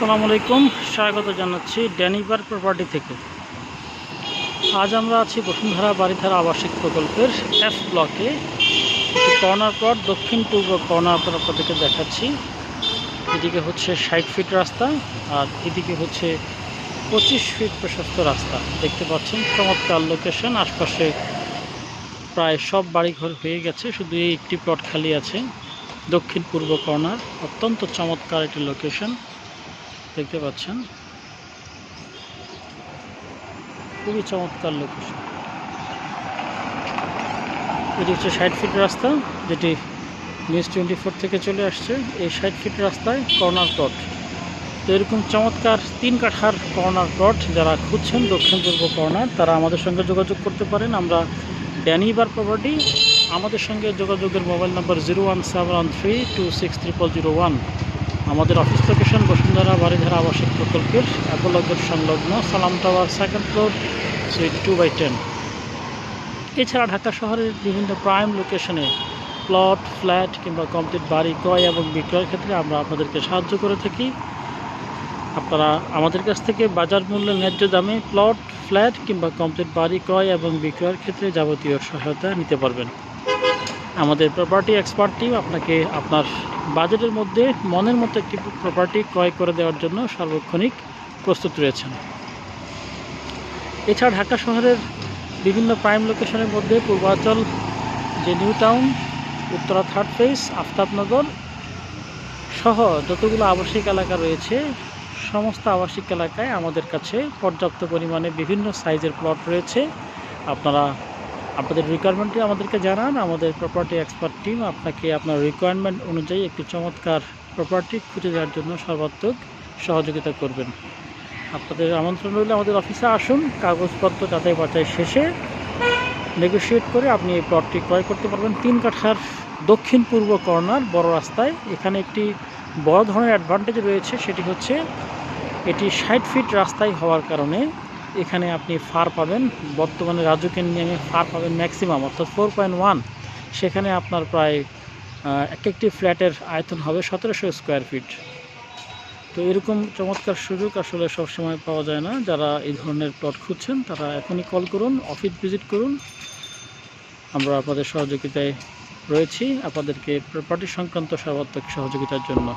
আসসালামু আলাইকুম, স্বাগত জানাচ্ছি ড্যানিবার প্রপার্টি থেকে। আজ আমরা আছি বসুন্ধরা বাড়িধারা আবাসিক প্রকল্পের এফ ব্লকে কর্নার প্লট দক্ষিণ পূর্ব কর্নার প্লট আপনাদেরকে দেখাচ্ছি। এদিকে হচ্ছে ষাট ফিট রাস্তা আর এদিকে হচ্ছে পঁচিশ ফিট প্রশস্ত রাস্তা। দেখতে পাচ্ছেন চমৎকার লোকেশন আশপাশে প্রায় সব বাড়িঘর হয়ে গেছে, শুধু এই একটি প্লট খালি আছে। দক্ষিণ পূর্ব কর্নার অত্যন্ত চমৎকার একটি লোকেশন দেখতে পাচ্ছেন। খুবই চমৎকার লোকেশন এটি হচ্ছে ষাট ফিট রাস্তা, যেটি নিউজ টোয়েন্টি ফোর থেকে চলে আসছে। এই ষাট ফিট রাস্তায় কর্নার প্লট তো এরকম চমৎকার তিন কাঠার কর্নার প্লট যারা খুঁজছেন দক্ষিণ পূর্ব কর্নার তারা আমাদের সঙ্গে যোগাযোগ করতে পারেন। আমরা ড্যানিবার প্রপার্টি আমাদের সঙ্গে যোগাযোগের mobile number zero one seven three two six triple zero one আমাদের অফিস লোকেশন বসুন্ধরা বাড়িধারা আবাসিক প্রকল্পের অ্যাপোলগের সংলগ্ন Salam tower second floor suite two by ten এছাড়া ঢাকা শহরের বিভিন্ন প্রাইম লোকেশনে প্লট ফ্ল্যাট কিংবা কমপ্লিট বাড়ি ক্রয় এবং বিক্রয়ের ক্ষেত্রে আমরা আপনাদেরকে সাহায্য করে থাকি। আপনারা আমাদের কাছ থেকে বাজার মূল্যে ন্যায্য দামে প্লট ফ্ল্যাট কিংবা কমপ্লিট বাড়ি ক্রয় এবং বিক্রয়ের ক্ষেত্রে যাবতীয় সহায়তা নিতে পারবেন। আমাদের প্রপার্টি এক্সপার্ট টিম আপনাকে আপনার বাজেটের মধ্যে মনের মতো একটি প্রপার্টি ক্রয় করে দেওয়ার জন্য সার্বক্ষণিক প্রস্তুত রয়েছেন। এছাড়া ঢাকা শহরের বিভিন্ন প্রাইম লোকেশনের মধ্যে পূর্বাঞ্চল যে new town Uttara third phase Aftabnagar সহ যতগুলো আবাসিক এলাকা রয়েছে, সমস্ত আবাসিক এলাকায় আমাদের কাছে পর্যাপ্ত পরিমাণে বিভিন্ন সাইজের প্লট রয়েছে। আপনারা আপনাদের রিকোয়ারমেন্টটি আমাদেরকে জানান, আমাদের প্রপার্টি এক্সপার্ট টিম আপনাকে আপনার রিকোয়ারমেন্ট অনুযায়ী একটি চমৎকার প্রপার্টি খুঁজে দেওয়ার জন্য সর্বাত্মক সহযোগিতা করবেন। আপনাদের আমন্ত্রণ রইলে আমাদের অফিসে আসুন, কাগজপত্র যাচাই বাছাই শেষে নেগোশিয়েট করে আপনি এই প্লটটি ক্রয় করতে পারবেন। তিন কাঠার দক্ষিণ পূর্ব কর্নার বড় রাস্তায়। এখানে একটি বড় ধরনের অ্যাডভান্টেজ রয়েছে, সেটি হচ্ছে এটি ষাট ফিট রাস্তায় হওয়ার কারণে এখানে আপনি ফার পাবেন। বর্তমানে রাজুকের নিয়মে ফার পাবেন ম্যাক্সিমাম অর্থাৎ ফোর পয়েন্ট ওয়ান সেখানে আপনার প্রায় এক একটি ফ্ল্যাটের আয়তন হবে সতেরোশো স্কোয়ার ফিট তো এরকম চমৎকার সুযোগ আসলে সবসময় পাওয়া যায় না। যারা এই ধরনের প্লট খুঁজছেন, তারা এখনই কল করুন অফিস ভিজিট করুন। আমরা আপনাদের সহযোগিতায় রয়েছি। আপনাদেরকে প্রপার্টি সংক্রান্ত সর্বাত্মক সহযোগিতার জন্য।